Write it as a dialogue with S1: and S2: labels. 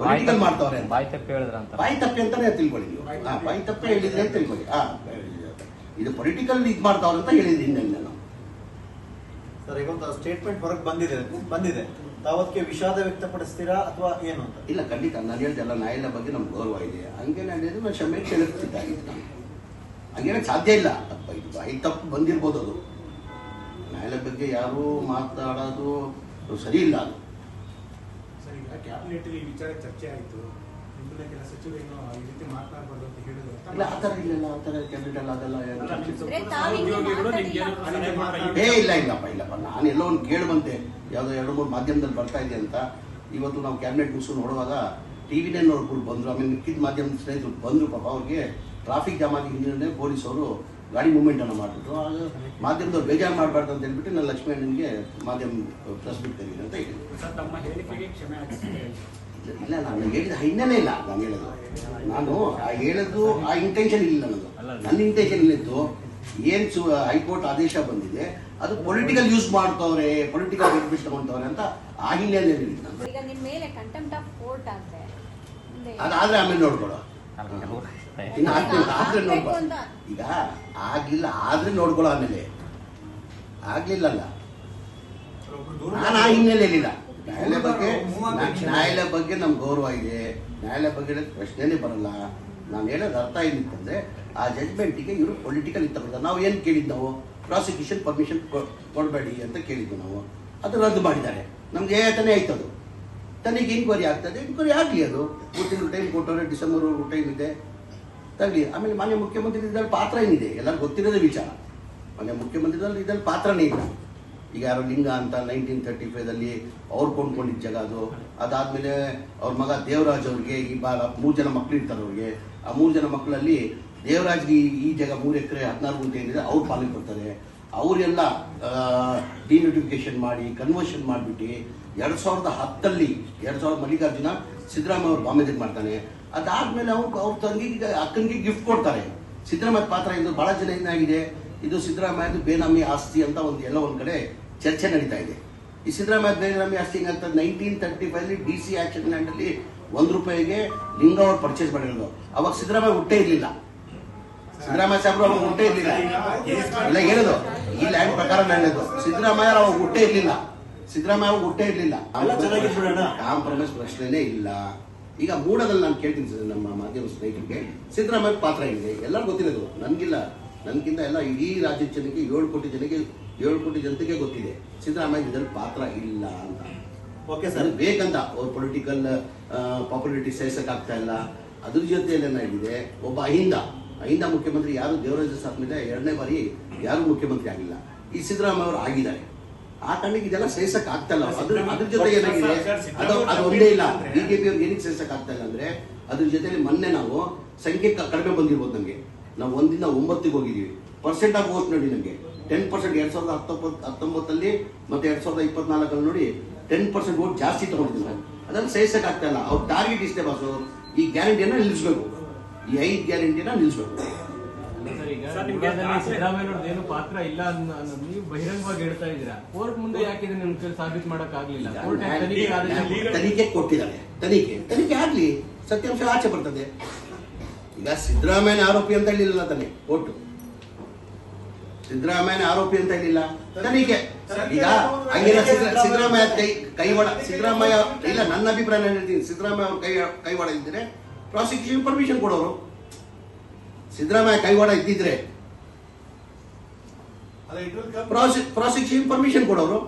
S1: Political ಮಾಡ್ತಾವ್ರೆ ಅಂತ.
S2: ಬಾಯಿ ತಪ್ಪಿ ಹೇಳಿದ್ರ ಅಂತ
S1: ಬಾಯಿ ತಪ್ಪೆ ಅಂತಾನೆ ತಿಳ್ಕೊಳ್ಳಿ ನೀವು. ಹಾ ಬಾಯಿ ತಪ್ಪೆ ಹೇಳಿದ್ರೆ ಅಂತ ತಿಳ್ಕೊಳ್ಳಿ. ಹಾ ಇದು ಪೊಲಿಟಿಕಲ್ ಇದು ಮಾಡ್ತಾವ್ರೆ ಅಂತ ಹೇಳಿದ್ರಿ ಹಿಂದೆ ನಾವು.
S3: ಸರ್ ಈಗ ಒಂದು ಸ್ಟೇಟ್ಮೆಂಟ್ ಹೊರಗೆ ಬಂದಿದೆ ಬಂದಿದೆ. ತಾವತ್ಗೆ ವಿಷಾದ ವ್ಯಕ್ತಪಡಿಸ್ತೀರಾ ಅಥವಾ ಏನು ಅಂತ?
S1: ಇಲ್ಲ ಖಂಡಿತ. ನಾನು ಹೇಳ್ದೆಲ್ಲ ನ್ಯಾಯಾಲಯ ಬಗ್ಗೆ ನಮ್ಗೆ ಗೌರವ ಇದೆ. ಹಂಗೆ ನಾನು ಹೇಳಿದ್ರೆ ನಾನು ಕ್ಷಮೆ ಕೇಳುತ್ತಿದ್ದಾಗಿತ್ತು ನಾನು ಸಾಧ್ಯ ಇಲ್ಲ. ತಪ್ಪ ಇದು ಬಾಯಿ ತಪ್ಪು ಬಂದಿರ್ಬೋದು ಅದು. ನ್ಯಾಯಾಲಯ ಬಗ್ಗೆ ಯಾರು ಮಾತಾಡೋದು ಸರಿ ಇಲ್ಲ ಅದು.
S4: ಕ್ಯಾಬಿನೆಟ್ ಈ ವಿಚಾರ ಚರ್ಚೆ ಆಯಿತು. ನಿಮ್ಮನ್ನ ಕೆಲ ಏನೋ ರೀತಿ ಮಾತನಾಡಬಾರ್ದು ಅಂತ ಹೇಳಿದ್ರು.
S1: ಇಲ್ಲ ಆ ಥರ ಇಲ್ಲ ಆ ಥರ ಕ್ಯಾಬಿನೆಟ್ ಅದೆಲ್ಲ
S4: ನಿಮ್ಗೆ
S1: ಏ ಇಲ್ಲ ಇಲ್ಲಪ್ಪ ಇಲ್ಲಪ್ಪ. ನಾನು ಎಲ್ಲೋ ಒಂದು ಕೇಳುವಂತೆ ಯಾವುದೋ ಎರಡು ಮೂರು ಮಾಧ್ಯಮದಲ್ಲಿ ಬರ್ತಾ ಇದೆ ಅಂತ. ಇವತ್ತು ನಾವು ಕ್ಯಾಬಿನೆಟ್ ಮುಗಿಸು ನೋಡುವಾಗ ಟಿ ವಿನೇ ನೋಡ್ಕೊಂಡು ಬಂದರು. ಆಮೇಲೆ ಮಿಕ್ಕಿದ ಮಾಧ್ಯಮದ ಸ್ನೇಹಿತರು ಬಂದರು ಪಾಪ. ಅವ್ರಿಗೆ ಟ್ರಾಫಿಕ್ ಜಾಮ್ ಆಗಿ ಹಿಂದೆ ಪೊಲೀಸವರು ಗಾಡಿ ಮೂವ್ಮೆಂಟ್ ಅನ್ನು ಮಾಡಿಬಿಟ್ರು. ಆಗ ಮಾಧ್ಯಮದವ್ರು ಬೇಜಾರು ಮಾಡಬಾರ್ದು ಅಂತ ಹೇಳ್ಬಿಟ್ಟು ನಾನು ಲಕ್ಷ್ಮೀ ಅಣ್ಣನಿಗೆ ಮಾಧ್ಯಮ ಪ್ರೆಸ್ ಕರೀರಿ ಅಂತ ಹೇಳಿದ್ರು
S4: ಸರ್ ತಮ್ಮ ಹೇಳಿಕೆಗೆ ಕ್ಷಮೆ
S1: ಇಲ್ಲ ನಾನು ಹೇಳಿದ ಹಿನ್ನೆಲೆ ಇಲ್ಲ ನಾನು ಹೇಳೋದು. ನಾನು ಆ ಹೇಳೋದು ಆ ಇಂಟೆನ್ಷನ್ ಇಲ್ಲ ನನ್ನದು ನನ್ನ ಇಂಟೆನ್ಷನ್ ಇಲ್ಲಿತ್ತು ಏನ್ ಸು ಹೈಕೋರ್ಟ್ ಆದೇಶ ಬಂದಿದೆ ಅದು ಪೊಲಿಟಿಕಲ್ ಯೂಸ್ ಮಾಡ್ತವ್ರೆ ಪೊಲಿಟಿಕಲ್ ಬೆನಿಫಿಟ್ ತಗೊಂತವ್ರೆ ಅಂತ ಆ ಹಿನ್ನೆಲೆ
S5: ಈಗ ನಿಮ್ ಮೇಲೆ ಕಂಟೆಂಪ್ಟ್ ಆಫ್ ಕೋರ್ಟ್ ಆದ್ರೆ
S1: ಅದಾದ್ರೆ ಆಮೇಲೆ ನೋಡ್ಕೊಳ್ಳೋ. ಇನ್ನು ಆಗ್ಲಿಲ್ಲ ಆದ್ರೆ ನೋಡ್ಕೊಳ್ಳೋ. ಈಗ ಆಗಿಲ್ಲ ಆದ್ರೆ ನೋಡ್ಕೊಳ್ಳೋ ಆಮೇಲೆ. ಆಗ್ಲಿಲ್ಲಲ್ಲ ನಾನು ಆ ಹಿನ್ನೆಲೆಯಲ್ಲಿಲ್ಲ ನ್ಯಾಯಾಲಯ ಬಗ್ಗೆ ನ್ಯಾಯಾಲಯ ಬಗ್ಗೆ ನಮ್ಗೆ ಗೌರವ ಇದೆ. ನ್ಯಾಯಾಲಯ ಬಗ್ಗೆ ಪ್ರಶ್ನೆನೇ ಬರಲ್ಲ. ನಾನು ಹೇಳೋದು ಅರ್ಥ ಏನಿತ್ತಂದ್ರೆ ಆ ಜಜ್ಮೆಂಟಿಗೆ ಇವರು ಪೊಲಿಟಿಕಲ್ ಇತ್ತು ನಾವು ಏನು ಕೇಳಿದ್ದು ನಾವು ಪ್ರಾಸಿಕ್ಯೂಷನ್ ಪರ್ಮಿಷನ್ ಕೊಡಬೇಡಿ ಅಂತ ಕೇಳಿದ್ದು ನಾವು. ಅದು ರದ್ದು ಮಾಡಿದ್ದಾರೆ. ನಮ್ಗೆ ಏತನೇ ಆಯ್ತು ಅದು ತನಿಖೆ ಇನ್ಕ್ವೈರಿ ಆಗ್ತದೆ. ಇನ್ಕ್ವೈರಿ ಆಗಲಿ ಅದು. ತಿಂಗಳು ಟೈಮ್ ಕೊಟ್ಟವ್ರೆ ಡಿಸೆಂಬರ್ ಟೈಮ್ ಇದೆ. ತಗಲಿ. ಆಮೇಲೆ ಮಾನ್ಯ ಮುಖ್ಯಮಂತ್ರಿ ಇದ್ರಲ್ಲಿ ಪಾತ್ರ ಏನಿದೆ? ಎಲ್ಲರಿಗೂ ಗೊತ್ತಿರೋದೇ ವಿಚಾರ. ಮಾನ್ಯ ಮುಖ್ಯಮಂತ್ರಿ ಇದ್ರಲ್ಲಿ ಪಾತ್ರನೇ ಇಲ್ಲ. ಈಗ ಯಾರೋ ಲಿಂಗ ಅಂತ ನೈನ್ಟೀನ್ ತರ್ಟಿ ಫೈವ್ದಲ್ಲಿ ಅವ್ರು ಕೊಂಡ್ಕೊಂಡಿದ್ದ ಜಾಗ ಅದು. ಅದಾದ್ಮೇಲೆ ಅವ್ರ ಮಗ ದೇವರಾಜ್ ಅವ್ರಿಗೆ ಈ ಬಾಲ ಮೂರು ಜನ ಮಕ್ಕಳು ಇರ್ತಾರೆ ಅವ್ರಿಗೆ. ಆ ಮೂರು ಜನ ಮಕ್ಕಳಲ್ಲಿ ದೇವರಾಜ್ಗೆ ಈ- ಜಾಗ ಮೂರು ಎಕರೆ ಹದಿನಾರು ಗುಂಟೆ ಏನಿದೆ, ಅವ್ರು ಪಾಲಿಗೆ ಬರ್ತಾರೆ ಅವರೆಲ್ಲ ಡಿನೋಟಿಫಿಕೇಶನ್ ಮಾಡಿ, ಕನ್ವರ್ಷನ್ ಮಾಡಿಬಿಟ್ಟು ಎರಡು ಸಾವಿರದ ಹತ್ತಲ್ಲಿ, ಎರಡು ಸಾವಿರದ ಮಲ್ಲಿಕಾರ್ಜುನ ಸಿದ್ದರಾಮಯ್ಯ ಅವ್ರು ಬಾಂಬೆದಾಗ ಮಾಡ್ತಾನೆ. ಅದಾದ್ಮೇಲೆ ಅವ್ರು, ಅವ್ರ ತಂಗಿಗೆ, ಅಕ್ಕನಿಗೆ ಗಿಫ್ಟ್ ಕೊಡ್ತಾರೆ. ಸಿದ್ದರಾಮಯ್ಯ ಪಾತ್ರ ಇದು ಬಹಳ ಜನ ಏನಾಗಿದೆ ಇದು ಸಿದ್ದರಾಮಯ್ಯದು ಬೇನಾಮಿ ಆಸ್ತಿ ಅಂತ ಒಂದು ಎಲ್ಲ ಒಂದ್ ಕಡೆ ಚರ್ಚೆ ನಡೀತಾ ಇದೆ. ಈ ಸಿದ್ದರಾಮಯ್ಯ ಬೇನಾಮಿ ಆಸ್ತಿ ಅಂತ nineteen thirty five D C auction land ಅಲ್ಲಿ ಒಂದ್ ರೂಪಾಯಿಗೆ ಲಿಂಗ ಅವ್ರು ಪರ್ಚೇಸ್ ಮಾಡಿರೋದು. ಅವಾಗ ಸಿದ್ದರಾಮಯ್ಯ ಹುಟ್ಟೇ ಇರಲಿಲ್ಲ. ಸಿದ್ದರಾಮಯ್ಯ ಸಾಹೇಬ್ರು ಅವಾಗ ಹುಟ್ಟೇ ಇರಲಿಲ್ಲ. ಇಲ್ಲ ಹೇಳೋದು ಈ ಲ್ಯಾಂಡ್ ಪ್ರಕಾರ ನಾನು ಅದು ಸಿದ್ದರಾಮಯ್ಯ ಅವಾಗ ಹುಟ್ಟೇ ಇರಲಿಲ್ಲ. ಸಿದ್ದರಾಮಯ್ಯ ಅವಾಗ ಹುಟ್ಟೇ ಇರಲಿಲ್ಲ. ಕಾಂಪ್ರಮೈಸ್ ಪ್ರಶ್ನೆನೇ ಇಲ್ಲ. ಈಗ ಮೂಡದಲ್ಲಿ ನಾನು ಕೇಳ್ತೀನಿ ಸರ್ ನಮ್ಮ ಮಾಧ್ಯಮ ಸ್ನೇಹಿತರಿಗೆ. ಸಿದ್ದರಾಮಯ್ಯ ಪಾತ್ರ ಇದೆ ಎಲ್ಲರೂ ಗೊತ್ತಿರೋದು. ನನಗಿಲ್ಲ. ನನಗಿಂತ ಎಲ್ಲ ಇಡೀ ರಾಜ್ಯದ ಜನಕ್ಕೆ ಏಳು ಕೋಟಿ ಜನಕ್ಕೆ ಏಳು ಕೋಟಿ ಜನತೆಗೆ ಗೊತ್ತಿದೆ. ಸಿದ್ದರಾಮಯ್ಯ ಇದರಲ್ಲಿ ಪಾತ್ರ ಇಲ್ಲ ಅಂತ.
S3: ಓಕೆ
S1: ಸರ್ ಬೇಕಂತ. ಅವ್ರ ಪೊಲಿಟಿಕಲ್ ಪಾಪ್ಯುಲಾರಿಟಿ ಆಗ್ತಾ ಇಲ್ಲ. ಅದ್ರ ಜೊತೆಯಲ್ಲಿ ಏನಾಗಿದೆ ಒಬ್ಬ ಅಹಿಂದ. ಅಹಿಂದ ಮುಖ್ಯಮಂತ್ರಿ ಯಾರು? ದೇವರಾಜ ಸಾತ್ಮಿದ ಎರಡನೇ ಬಾರಿ ಯಾರು ಮುಖ್ಯಮಂತ್ರಿ ಆಗಿಲ್ಲ. ಈ ಸಿದ್ದರಾಮಯ್ಯ ಅವರು ಆಗಿದ್ದಾರೆ. ಆ ಕಣ್ಣಿಗೆ ಇದೆಲ್ಲ ಸಹಿಸಕ್ ಆಗ್ತಾ ಇಲ್ಲ. ಅದ್ರ ಅದ್ರ ಜೊತೆ ಏನಾಗಿದೆ? ಅದು ಅದು ಒಂದೇ ಇಲ್ಲ. ಬಿಜೆಪಿ ಅವ್ರಿಗೆ ಏನಕ್ಕೆ ಸಹಿಸಕ್ ಆಗ್ತಾ ಇಲ್ಲ ಅಂದ್ರೆ ಅದ್ರ ಜೊತೆಲಿ ಮೊನ್ನೆ ನಾವು ಸಂಖ್ಯೆ ಕಡಿಮೆ ಬಂದಿರ್ಬೋದು ನಮಗೆ. ನಾವು ಒಂದಿನ ಒಂಬತ್ತಿಗೆ ಹೋಗಿದ್ದೀವಿ. ಪರ್ಸೆಂಟ್ ಆಗಿ ವೋಟ್ ನೋಡಿ ನಮಗೆ. ಟೆನ್ ಪರ್ಸೆಂಟ್ ಎರಡ್ ಸಾವಿರದ ಹತ್ತೊಂಬತ್ತು ಹತ್ತೊಂಬತ್ತಲ್ಲಿ ಮತ್ತೆ ಎರಡ್ ಸಾವಿರದ ಇಪ್ಪತ್ನಾಲ್ಕಲ್ಲಿ ನೋಡಿ ಟೆನ್ ಪರ್ಸೆಂಟ್ ವೋಟ್ ಜಾಸ್ತಿ ತಗೊಂಡಿದ್ದೀವಿ ನಾವು. ಅದನ್ನು ಸಹಿಸೋಕ್ಕಾಗ್ತಾ ಆಗ್ತಾ ಇಲ್ಲ. ಅವ್ರ ಟಾರ್ಗೆಟ್ ಇಷ್ಟೇ ಬಾಸು ಈ ಗ್ಯಾರಂಟಿಯನ್ನು ನಿಲ್ಲಿಸಬೇಕು ಈ ಐದು ಗ್ಯಾರಂಟಿನ ನಿಲ್ಲಿಸ್ಬೇಕು
S6: ಏನು ಪಾತ್ರ ಇಲ್ಲ ನೀವು ಬಹಿರಂಗವಾಗಿ ಹೇಳ್ತಾ ಇದ್ದೀರಾ? ಕೋರ್ಟ್ ಮುಂದೆ ಯಾಕಿದ್ರೆ ನಿಮ್ ಸಾಬೀತು ಮಾಡಕ್ ಆಗ್ಲಿಲ್ಲ?
S1: ತನಿಖೆ ಕೊಟ್ಟಿದ್ದಾರೆ. ತನಿಖೆ ತನಿಖೆ ಆಗ್ಲಿ. ಸತ್ಯಾಂಶ ಆಚೆ ಬರ್ತದೆ. ಈಗ ಸಿದ್ದರಾಮಯ್ಯನ ಆರೋಪಿ ಅಂತ ಹೇಳಿಲ್ಲ ತಾನೆ ಕೋರ್ಟ್ ಸಿದ್ದರಾಮಯ್ಯ ಆರೋಪಿ ಅಂತ ಹೇಳಿಲ್ಲ ತನಿಖೆ. ಈಗ ಹಂಗಿಲ್ಲ ಸಿದ್ದ- ಸಿದ್ದರಾಮಯ್ಯ ಕೈ ಕೈವಾಡ ಸಿದ್ದರಾಮಯ್ಯ ಇಲ್ಲ ನನ್ನ ಅಭಿಪ್ರಾಯ ನಾನು ಹೇಳ್ತೀನಿ ಸಿದ್ದರಾಮಯ್ಯ ಅವ್ರ ಕೈ ಕೈವಾಡ ಇದ್ದರೆ ಪ್ರಾಸಿಕ್ಯೂಷನ್ ಪರ್ಮಿಷನ್ ಕೊಡೋರು. ಸಿದ್ದರಾಮಯ್ಯ ಕೈವಾಡ ಇದ್ದಿದ್ರೆ ಪ್ರಾಸಿಕ್ಯೂಷನ್ ಪರ್ಮಿಷನ್ ಕೊಡೋರು.